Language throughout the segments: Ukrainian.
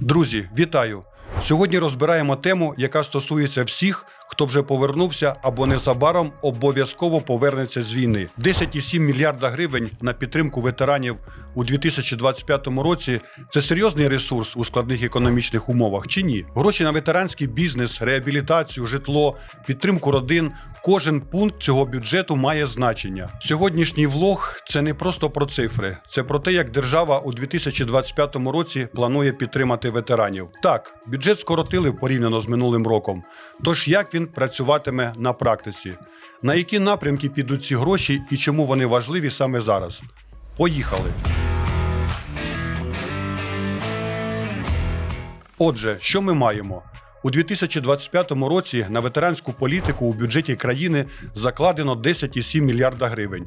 Друзі, вітаю! Сьогодні розбираємо тему, яка стосується всіх, хто вже повернувся або незабаром обов'язково повернеться з війни. 10,7 мільярда гривень на підтримку ветеранів у 2025 році це серйозний ресурс у складних економічних умовах чи ні? Гроші на ветеранський бізнес, реабілітацію, житло, підтримку родин. Кожен пункт цього бюджету має значення. Сьогоднішній влог це не просто про цифри, це про те, як держава у 2025 році планує підтримати ветеранів. Так, бюджет скоротили порівняно з минулим роком. Тож як він працюватиме на практиці? На які напрямки підуть ці гроші і чому вони важливі саме зараз? Поїхали. Отже, що ми маємо? У 2025 році на ветеранську політику у бюджеті країни закладено 10,7 мільярда гривень.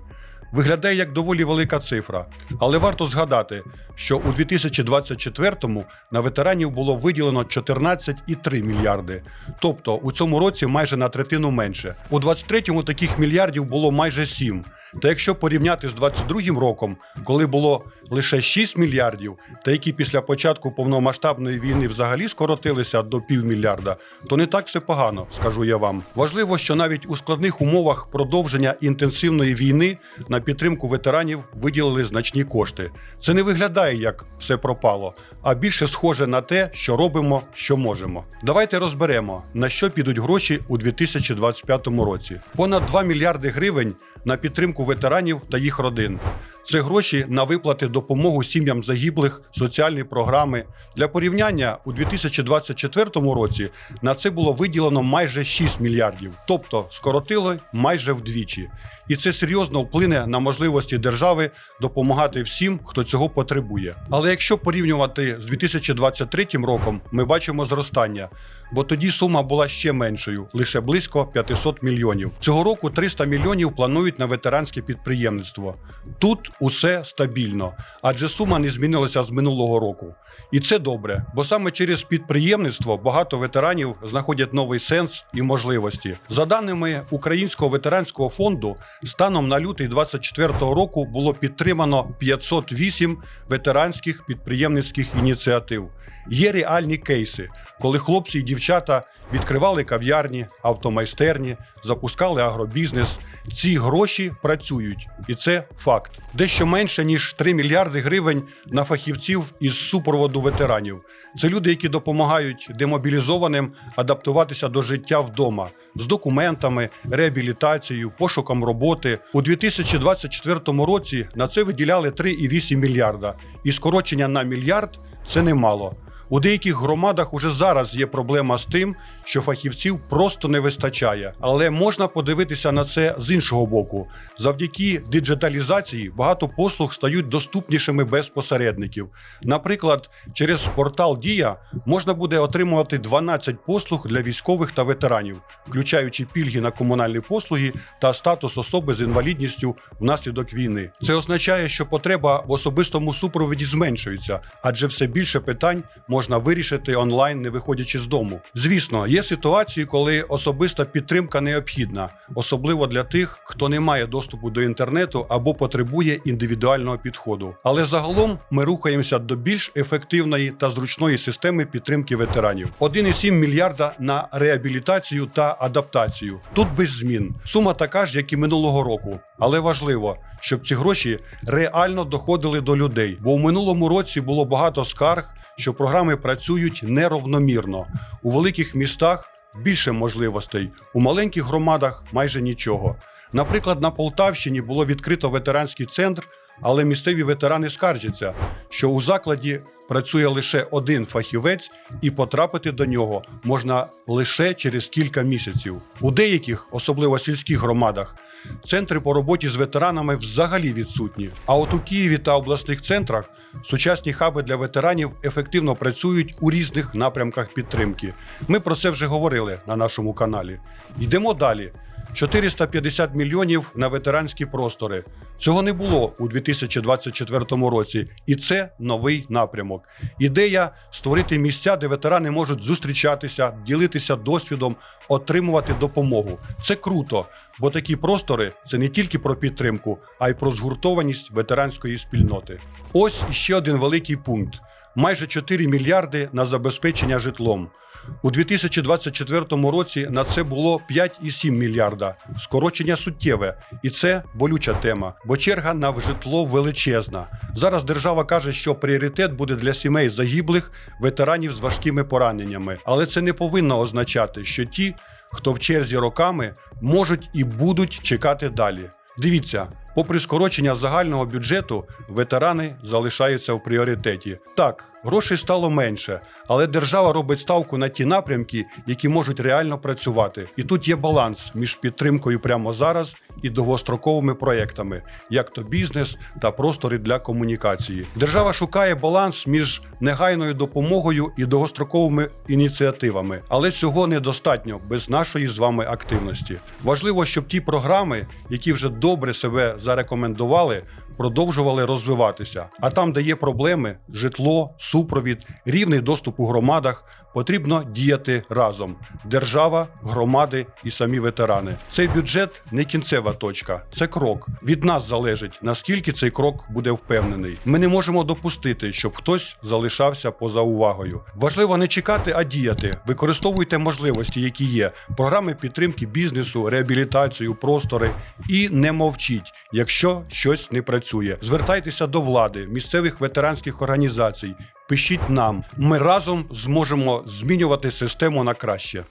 Виглядає як доволі велика цифра, але варто згадати, що у 2024-му на ветеранів було виділено 14,3 мільярди. Тобто у цьому році майже на третину менше. У 23-му таких мільярдів було майже 7. Та якщо порівняти з 22-м роком, коли було лише 6 мільярдів, та які після початку повномасштабної війни взагалі скоротилися до півмільярда, то не так все погано, скажу я вам. Важливо, що навіть у складних умовах продовження інтенсивної війни на підтримку ветеранів виділили значні кошти. Це не виглядає як все пропало, а більше схоже на те, що робимо, що можемо. Давайте розберемо, на що підуть гроші у 2025 році. Понад 2 мільярди гривень на підтримку ветеранів та їх родин. Це гроші на виплати допомогу сім'ям загиблих, соціальні програми. Для порівняння у 2024 році на це було виділено майже 6 мільярдів, тобто скоротили майже вдвічі. І це серйозно вплине на можливості держави допомагати всім, хто цього потребує. Але якщо порівнювати з 2023 роком, ми бачимо зростання, бо тоді сума була ще меншою лише близько 500 мільйонів. Цього року 300 мільйонів планують на ветеранське підприємництво. Тут усе стабільно, адже сума не змінилася з минулого року. І це добре, бо саме через підприємництво багато ветеранів знаходять новий сенс і можливості. За даними Українського ветеранського фонду, станом на лютий 2024 року було підтримано 508 ветеранських підприємницьких ініціатив. Є реальні кейси, коли хлопці і дівчата відкривали кав'ярні, автомайстерні, запускали агробізнес. Ці гроші працюють, і це факт. Дещо менше ніж 3 мільярди гривень на фахівців із супроводу ветеранів. Це люди, які допомагають демобілізованим адаптуватися до життя вдома з документами, реабілітацією, пошуком роботи. У 2024 році на це виділяли 3,8 мільярда, і скорочення на мільярд це немало. У деяких громадах уже зараз є проблема з тим, що фахівців просто не вистачає, але можна подивитися на це з іншого боку. Завдяки диджиталізації багато послуг стають доступнішими без посередників. Наприклад, через портал Дія можна буде отримувати 12 послуг для військових та ветеранів, включаючи пільги на комунальні послуги та статус особи з інвалідністю внаслідок війни. Це означає, що потреба в особистому супроводі зменшується, адже все більше питань можна вирішити онлайн, не виходячи з дому. Звісно, є ситуації, коли особиста підтримка необхідна, особливо для тих, хто не має доступу до інтернету або потребує індивідуального підходу. Але загалом ми рухаємося до більш ефективної та зручної системи підтримки ветеранів. 1,7 мільярда на реабілітацію та адаптацію. Тут без змін. Сума така ж, як і минулого року, але важливо. Щоб ці гроші реально доходили до людей, бо у минулому році було багато скарг, що програми працюють неравномірно. У великих містах більше можливостей, у маленьких громадах майже нічого. Наприклад, на Полтавщині було відкрито ветеранський центр, але місцеві ветерани скаржаться, що у закладі працює лише один фахівець, і потрапити до нього можна лише через кілька місяців. У деяких, особливо сільських громадах, центри по роботі з ветеранами взагалі відсутні. А от у Києві та обласних центрах сучасні хаби для ветеранів ефективно працюють у різних напрямках підтримки. Ми про це вже говорили на нашому каналі. Йдемо далі. 450 мільйонів на ветеранські простори. Цього не було у 2024 році, і це новий напрямок. Ідея створити місця, де ветерани можуть зустрічатися, ділитися досвідом, отримувати допомогу. Це круто, бо такі простори це не тільки про підтримку, а й про згуртованість ветеранської спільноти. Ось іще один великий пункт. Майже 4 мільярди на забезпечення житлом. У 2024 році на це було 5,7 мільярда. Скорочення суттєве, і це болюча тема, бо черга на житло величезна. Зараз держава каже, що пріоритет буде для сімей загиблих ветеранів з важкими пораненнями, але це не повинно означати, що ті, хто в черзі роками, можуть і будуть чекати далі. Дивіться, попри скорочення загального бюджету, ветерани залишаються в пріоритеті. Так, грошей стало менше, але держава робить ставку на ті напрямки, які можуть реально працювати. І тут є баланс між підтримкою прямо зараз і довгостроковими проектами, як то бізнес та простори для комунікації. Держава шукає баланс між негайною допомогою і довгостроковими ініціативами, але цього недостатньо без нашої з вами активності. Важливо, щоб ті програми, які вже добре себе зарекомендували, продовжували розвиватися. А там, де є проблеми, житло, супровід, рівний доступ у громадах, потрібно діяти разом: держава, громади і самі ветерани. Цей бюджет не кінцева точка, це крок. Від нас залежить наскільки цей крок буде впевнений. Ми не можемо допустити, щоб хтось залишався поза увагою. Важливо не чекати, а діяти. Використовуйте можливості, які є. Програми підтримки бізнесу, реабілітацію, простори і не мовчіть, якщо щось не працює. Звертайтеся до влади, місцевих ветеранських організацій. Пишіть нам. Ми разом зможемо змінювати систему на краще.